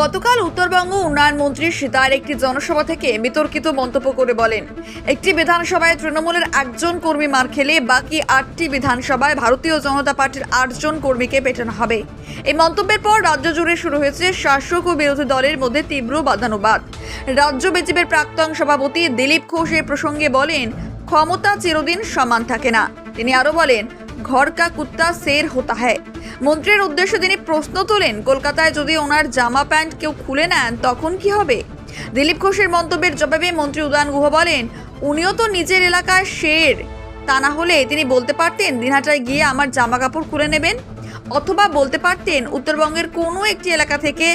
গতকাল উত্তরবঙ্গ উন্নয়ন মন্ত্রী সীতার একটি জনসভা থেকে বিতর্কিত মন্তব্য করে বলেন, একটি বিধানসভায় তৃণমূলের একজন কর্মী মার খেলে বাকি আটটি বিধানসভায় ভারতীয় জনতা পার্টির আটজন কর্মীকে পেটানো হবে। এই মন্তব্যের পর রাজ্য জুড়ে শুরু হয়েছে শাসক ও বিরোধী দলের মধ্যে তীব্র বাদানুবাদ রাজ্য বিজেপির প্রাক্তন সভাপতি দিলীপ ঘোষ এ প্রসঙ্গে বলেন, ক্ষমতা চিরদিন সমান থাকে না। তিনি আরও বলেন ঘর কা কুত্তা সের হতা হ্যায়। মন্ত্রীর উদ্দেশ্যে তিনি প্রশ্ন তোলেন, কলকাতায় যদি ওনার জামা প্যান্ট কেউ খুলে নেন, তখন কি হবে? দিলীপ ঘোষের মন্তব্যের জবাবে মন্ত্রী উদয়ন গুহ বলেন, উনিও তো নিজের এলাকায় শের তা না হলে তিনি বলতে পারতেন, দিনহাটায় গিয়ে আমার জামা কাপড় খুলে নেবেন? অথবা বলতে পারতেন, উত্তরবঙ্গের কোনো একটি এলাকা থেকে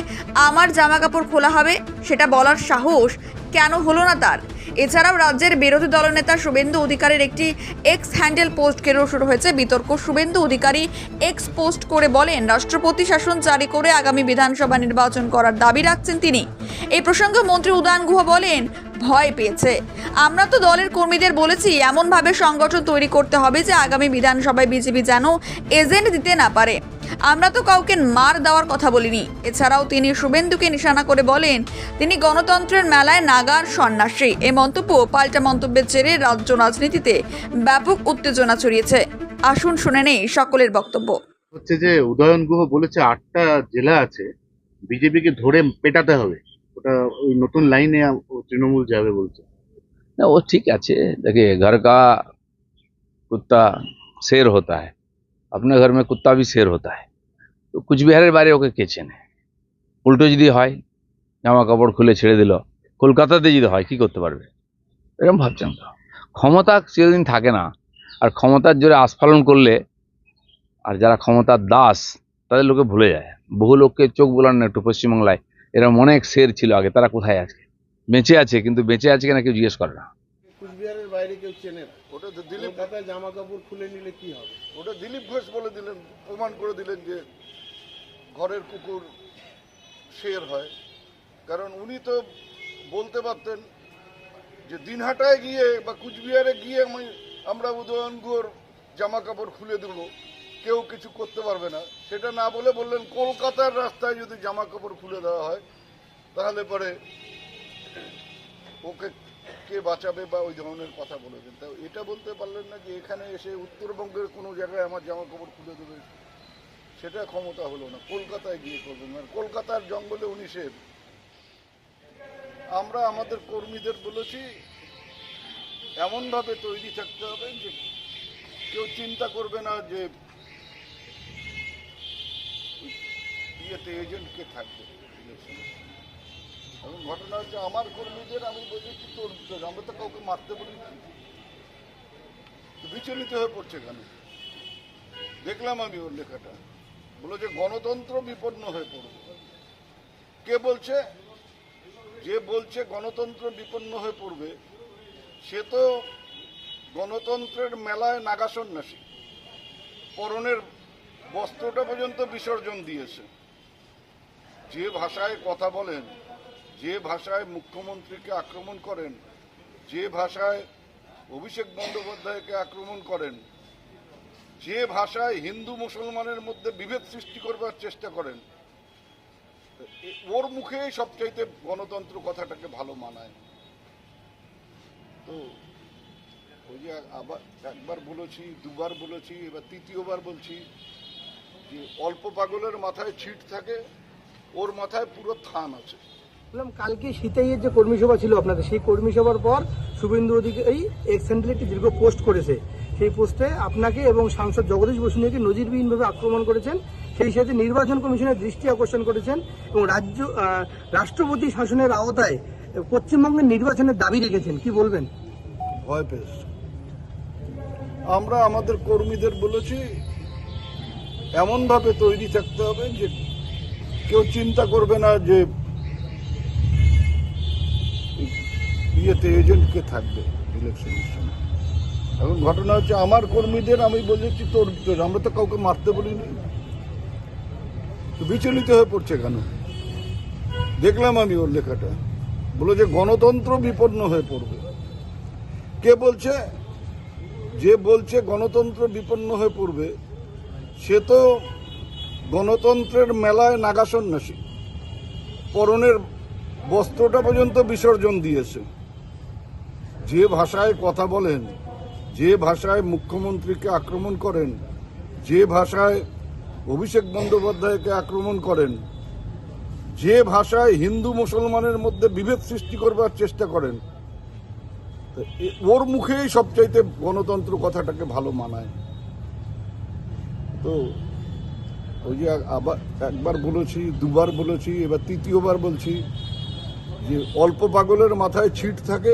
আমার জামা কাপড় খোলা হবে? সেটা বলার সাহস কেন হলো না তার? এছাড়াও রাজ্যের বিরোধী দলনেতা শুভেন্দু অধিকারীর একটি এক্স হ্যান্ডেল পোস্ট ঘিরেও শুরু হয়েছে। বিতর্ক শুভেন্দু অধিকারী এক্স পোস্ট করে বলেন, রাষ্ট্রপতি শাসন জারি করে আগামী বিধানসভা নির্বাচন করার দাবি রাখছেন তিনি। এই প্রসঙ্গে মন্ত্রী উদয়ন গুহ বলেন, ভয় পেয়েছে। আমরা তো দলের কর্মীদের বলেছি, এমনভাবে সংগঠন তৈরি করতে হবে যে আগামী বিধানসভায় বিজেপি যেন এজেন্ট দিতে না পারে। আমরা তো কাউকে মার দেওয়ার কথা বলিনি। এছাড়াও তিনি শুভেন্দুকে নিশানা করে বলেন তিনি গণতন্ত্রের মেলায় নাগার সন্ন্যাসী। এ মন্তব্য পাল্টা মন্তব্যের জেরে রাজ্য রাজনীতিতে ব্যাপক উত্তেজনা ছড়িয়েছে। আসুন শুনে নেই সকলের বক্তব্য। হচ্ছে যে উদয়ন গুহ বলেছে আটটা জেলা আছে বিজেপিকে ধরে পেটাতে হবে। ওটা ওই নতুন লাইনে তৃণমূল যাবে বলছে। না ও ঠিক আছে। দেখে ঘর কা কুত্তা শের হতা হ্যাঁ अपने घर में कुत्ता भी शेर होता है তো কুচবিহারের বাইরে ওকে কে চেনে উল্টো যদি হয় জামা কাপড় খুলে ছেড়ে দিল কলকাতাতে যদি হয় কি করতে পারবে এরকম ভাবছেন তো ক্ষমতা চিরদিন থাকে না আর ক্ষমতার জোরে আস্ফালন করলে আর যারা ক্ষমতার দাস তাদের লোকে ভুলে যায় বহু লোককে চোখ বোলানো একটু পশ্চিমবাংলায় এরকম অনেক শের ছিল আগে তারা কোথায় আছে বেঁচে আছে কিন্তু বেঁচে আছে কিনা কেউ জিজ্ঞেস করে না কুচবিহারের বাইরে কেউ চেনে না। ওটা তো দিলীপ কলকাতায় জামা কাপড় খুলে নিলে কি হবে? ওটা দিলীপ ঘোষ বলে দিলেন প্রমাণ করে দিলেন যে ঘরের কুকুর শের হয়। কারণ উনি তো বলতে পারতেন যে দিনহাটায় গিয়ে বা কুচবিহারে গিয়ে আমি আমরা উদয়নগুয়োর জামা কাপড় খুলে দেবো কেউ কিছু করতে পারবে না। সেটা না বলে বললেন কলকাতার রাস্তায় যদি জামা কাপড় খুলে দেওয়া হয় তাহলে পরে ওকে কে বাঁচাবে বা ওই ধরনের কথা বলেছেন তা এটা বলতে পারলেন না যে এখানে এসে উত্তরবঙ্গের কোনো জায়গায় আমার জামা কাপড় খুলে দেবে। সেটা ক্ষমতা হলো না। কলকাতায় গিয়ে করবেন মানে কলকাতার জঙ্গলে উনি শের আমরা আমাদের কর্মীদের বলেছি, এমনভাবে তৈরি থাকতে হবে যে কেউ চিন্তা করবে না যে ইয়েতে এজেন্টকে থাকবে। ইলেকশনের। এবং ঘটনা হচ্ছে আমার কর্মীদের আমি বলেছি তোর তোর, আমরা তো কাউকে মারতে বলিনি। তো বিচলিত হয়ে পড়ছে কেন? দেখলাম আমি ওর লেখাটা। বলে যে গণতন্ত্র বিপন্ন হয়ে পড়বে। কে বলছে? যে বলছে গণতন্ত্র বিপন্ন হয়ে পড়বে সে তো গণতন্ত্রের মেলায় নাগা সন্ন্যাসী পরনের বস্ত্রটা পর্যন্ত বিসর্জন দিয়েছে। যে ভাষায় কথা বলেন যে ভাষায় মুখ্যমন্ত্রীকে আক্রমণ করেন, যে ভাষায় অভিষেক বন্দ্যোপাধ্যায়কে আক্রমণ করেন, যে ভাষায় হিন্দু মুসলমানের মধ্যে বিভেদ সৃষ্টি করবার চেষ্টা করেন, ওর মুখেই সবচাইতে গণতন্ত্র কথাটাকে ভালো মানায়। তো ওই যে আবার একবার বলেছি, দুবার বলেছি, এবার তৃতীয়বার বলছি যে অল্প পাগলের মাথায় ছিট থাকে, ওর মাথায় পুরো থান আছে। বললাম, কালকে সিতাইয়ের যে কর্মী সভা ছিল আপনাদের, সেই কর্মী সভার পর শুভেন্দু অধিকারী এক্স হ্যান্ডেলে একটি দীর্ঘ পোস্ট করেছে। সেই পোস্টে আপনাকে এবং সাংসদ জগদীশ বসুনিয়াকে নজিরবিহীনভাবে আক্রমণ করেছেন। সেই সাথে নির্বাচন কমিশনের দৃষ্টি আকর্ষণ করেছেন এবং রাজ্য রাষ্ট্রপতি শাসনের আওতায় পশ্চিমবঙ্গের নির্বাচনের দাবি রেখেছেন। কি বলবেন? ভয় পেয়েছে। আমরা আমাদের কর্মীদের বলেছি, এমনভাবে তৈরি থাকতে হবে যে কেউ চিন্তা করবে না যে ইয়েতে এজেন্টকে থাকবে ইলেকশনের সময়। এখন ঘটনা হচ্ছে আমার কর্মীদের আমি বলেছি তোর তোর, আমরা তো কাউকে মারতে বলিনি। বিচলিত হয়ে পড়ছে কেন? দেখলাম আমি ওর লেখাটা। বলে যে গণতন্ত্র বিপন্ন হয়ে পড়বে। কে বলছে? যে বলছে গণতন্ত্র বিপন্ন হয়ে পড়বে সে তো গণতন্ত্রের মেলায় নাগা সন্ন্যাসী। পরনের বস্ত্রটা পর্যন্ত বিসর্জন দিয়েছে। যে ভাষায় কথা বলেন, যে ভাষায় মুখ্যমন্ত্রীকে আক্রমণ করেন, যে ভাষায় অভিষেক বন্দ্যোপাধ্যায়কে আক্রমণ করেন, যে ভাষায় হিন্দু মুসলমানের মধ্যে বিভেদ সৃষ্টি করবার চেষ্টা করেন ওর মুখেই সবচাইতে গণতন্ত্র কথাটাকে ভালো মানায়। তো ওই যে আবার একবার বলেছি, দুবার বলেছি, এবার তৃতীয়বার বলছি যে অল্প পাগলের মাথায় ছিট থাকে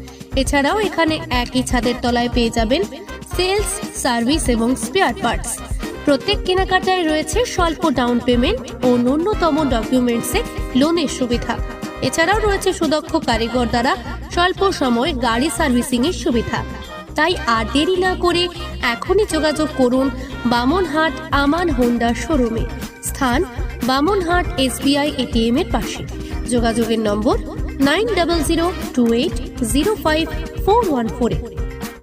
এছাড়াও এখানে একই ছাদের তলায় পেয়ে যাবেন সেলস, সার্ভিস এবং স্পেয়ার পার্টস। প্রত্যেক কেনাকাটায় রয়েছে স্বল্প ডাউন পেমেন্ট ও ন্যূনতম ডকুমেন্টসে লোনের সুবিধা। এছাড়াও রয়েছে সুদক্ষ কারিগর দ্বারা স্বল্প সময় গাড়ি সার্ভিসিং এর সুবিধা। তাই আর দেরি না করে এখনই যোগাযোগ করুন বামনহাট আমান হোন্ডা শোরুমে। স্থান বামনহাট এসবিআই এটিএম এর পাশে। যোগাযোগের নম্বর nine double zero two eight zero five four one four